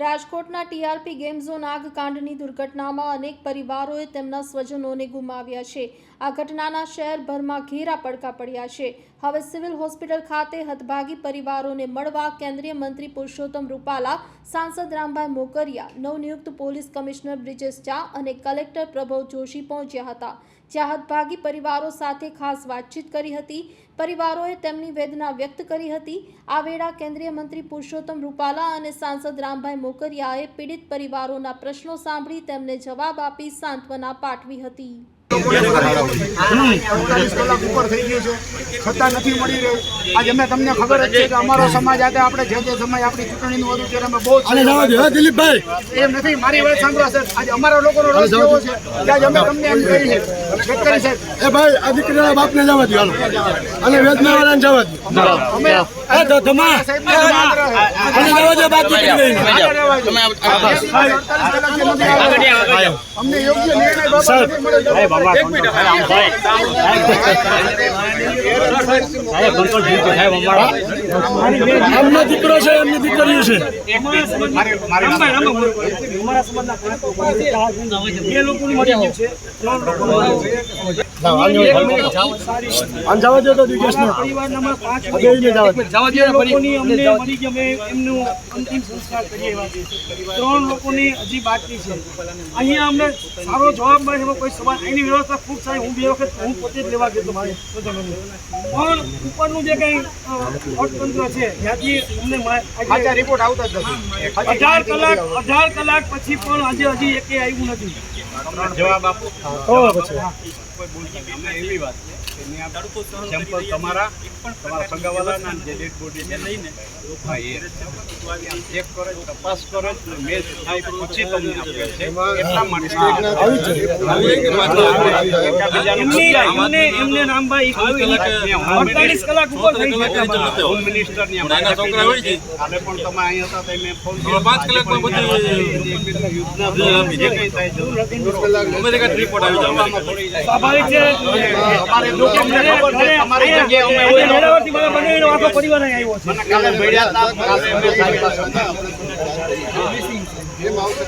રાજકોટના TRP game zone આગકાંડની દુર્ઘટનામાં અનેક પરિવારોએ તેમના સ્વજનોને ગુમાવ્યા છે. આ ઘટનાના શહેરભરમાં ઘેરા પડકા પડ્યા છે. હવે સિવિલ હોસ્પિટલ ખાતે હતભાગી પરિવારોને મળવા કેન્દ્રીય મંત્રી પુરુષોત્તમ રૂપાલા, સાંસદ રામભાઈ મોકરિયા, નવનિયુક્ત પોલીસ કમિશનર બ્રિજેશ ઝા અને કલેક્ટર પ્રભવ જોશી પહોંચ્યા હતા. જ્યાં હતભાગી પરિવારો સાથે ખાસ વાતચીત કરી હતી. પરિવારોએ તેમની વેદના વ્યક્ત કરી હતી. આ વેળા કેન્દ્રીય મંત્રી પુરુષોત્તમ રૂપાલા અને સાંસદ રામભાઈ મોકરિયાએ પીડિત પરિવારોના પ્રશ્નો સાંભળી તેમને જવાબ આપી સાંત્વના પાઠવી હતી. કલાક ઉપર થઈ ગયું છે છતાં નથી મળી રહ્યું આજે અમે તમને ખબર જ છે કે અમારો સમાજ આજે આપણે જે જે સમય આપણી ચૂંટણીનું હતું ત્યારે અમે બહુ અને જવા દો હે દિલીપભાઈ એમ નથી મારી વાત સાંભળો સર આજે અમારા લોકોનો રસ એવો છે કે આજે અમે તમને એમ કહી છે ગડકરી સાહેબ એ ભાઈ આ દીકરીના બાપને જવા દો અને વેદનાવાળાને જવા દો અમે છે. અમને યોગ્ય નિર્ણય બાબત નથી દીકરો છે એમની દીકરીઓ છે. જવા દો તો એમનું અંતિમ સંસ્કાર કરીએ એવા છે ત્રણ લોકોની હજી બાકી છે. અહીંયા અમને સારો જવાબ મળે એમાં કોઈ સવાલ એની વ્યવસ્થા ખૂબ સારી. હું બે વખત હું પોતે જ લેવા ગયો મારે પણ ઉપરનું જે કંઈ અર્થતંત્ર છે ત્યાંથી અમને રિપોર્ટ આવતા જ નથી. અઢાર કલાક અઢાર કલાક પછી પણ આજે હજી એકે આવ્યું નથી. સેમ્પલ તમારા તમારા સગાવાલાના જે ડેડ બોડી છે લઈને હા એ ચેક કરે તપાસ કરે અને મેચ થાય પછી તમને આપે છે. એટલા માટે એમને એમને એમને રામભાઈ અડતાલીસ કલાક ઉપર થઈ ગયા. હોમ મિનિસ્ટરની નાના છોકરા હોય છે. કાલે પણ તમે અહીંયા હતા તમે ફોન કર્યો પાંચ કલાકમાં બધી યોજના જે કંઈ થાય જરૂર રિપોર્ટ આવી જવામાં સ્વાભાવિક છે અમારે લોકો અમને ખબર છે તમારી જગ્યાએ અમે વેરાવળથી મારા બંનેનો આખો પરિવાર અહીં આવ્યો છે કાલે મળ્યા હતા કાલે અમે સાહેબ પાસે. એમ આવશે.